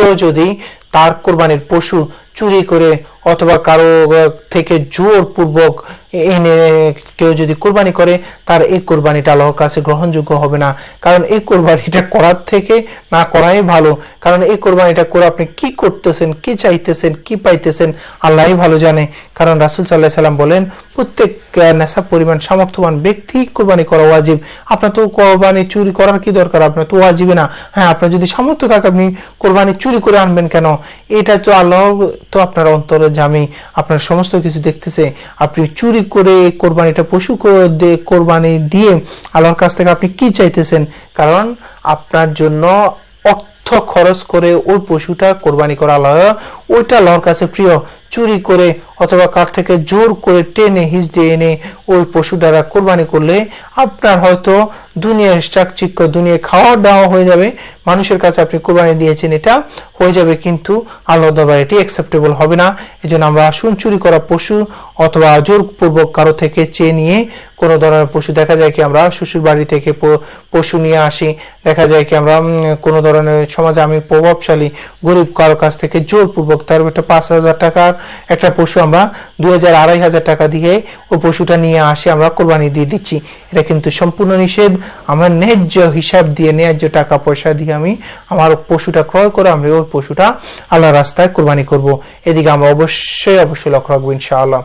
কেউ যদি তার কোরবানির পশু চুরি করে অথবা কারও থেকে জোর পূর্বক এনে কেউ যদি কোরবানি করে, তার এই কোরবানিটা আল্লাহর কাছে গ্রহণযোগ্য হবে না। কারণ এই কোরবানিটা করার থেকে না করাই ভালো। কারণ এই কোরবানিটা করে আপনি কি করতেছেন, কি চাইতেছেন, কি পাইতেছেন, আল্লাহই ভালো জানে। কারণ রাসুল সাল্লাহ সাল্লাম বলেন, প্রত্যেক নেশা পরিমাণ, সামর্থ্যবান ব্যক্তি কোরবানি করা ওয়াজিব। আপনার তো কোরবানি চুরি করার কি দরকার? আপনার তো ওয়াজিবে না। হ্যাঁ আপনার যদি সামর্থ্য থাকে, আপনি কোরবানি চুরি করে আনবেন কেন? এটা তো আল্লাহ তো আপনার অন্তরে জামি। আপনার সমস্ত কিছু দেখতেছে। আপনি চুরি করে কোরবানিটা পশু কোরবানি দিয়ে আল্লাহর কাছ থেকে আপনি কি চাইতেছেন? কারণ আপনার জন্য অর্থ খরচ করে ওই পশুটা কোরবানি করা আল্লাহ, ওইটা আল্লাহর কাছে প্রিয়। চুরি করে অথবা কার থেকে জোর করে টেনে হিজড়ে এনে ওই পশু দ্বারা কোরবানি করলে আপনার হয়তো দুনিয়ার চাকচিক্য দুনিয়া খাওয়া দাওয়া হয়ে যাবে। মানুষের কাছে আপনি কোরবানি দিয়েছেন, এটা হয়ে যাবে কিন্তু আল্লাহ দরবার এটি অ্যাকসেপ্টেবল হবে না। এই জন্য আমরা আসুন, চুরি করা পশু অথবা জোরপূর্বক কারও থেকে চেয়ে নিয়ে কোনো ধরনের পশু দেখা যায় কি আমরা শ্বশুর বাড়ি থেকে পশু নিয়ে আসি। দেখা যায় কি আমরা কোনো ধরনের সমাজে আমি প্রভাবশালী গরিব কারও কাছ থেকে জোরপূর্বক তার একটা পাঁচ হাজার টাকার একটা পশু আমরা দুই হাজার আড়াই হাজার টাকা দিয়ে ওই পশুটা নিয়ে আসে, আমরা কোরবানি দিয়ে দিচ্ছি। এটা কিন্তু সম্পূর্ণ নিষেধ। আমার ন্যায্য হিসাব দিয়ে, ন্যায্য টাকা পয়সা দিয়ে আমি আমার পশুটা ক্রয় করে আমরা ওই পশুটা আল্লাহ রাস্তায় কোরবানি করব। এদিকে আমরা অবশ্যই অবশ্যই লক্ষ্য রাখব ইনশাআল্লাহ।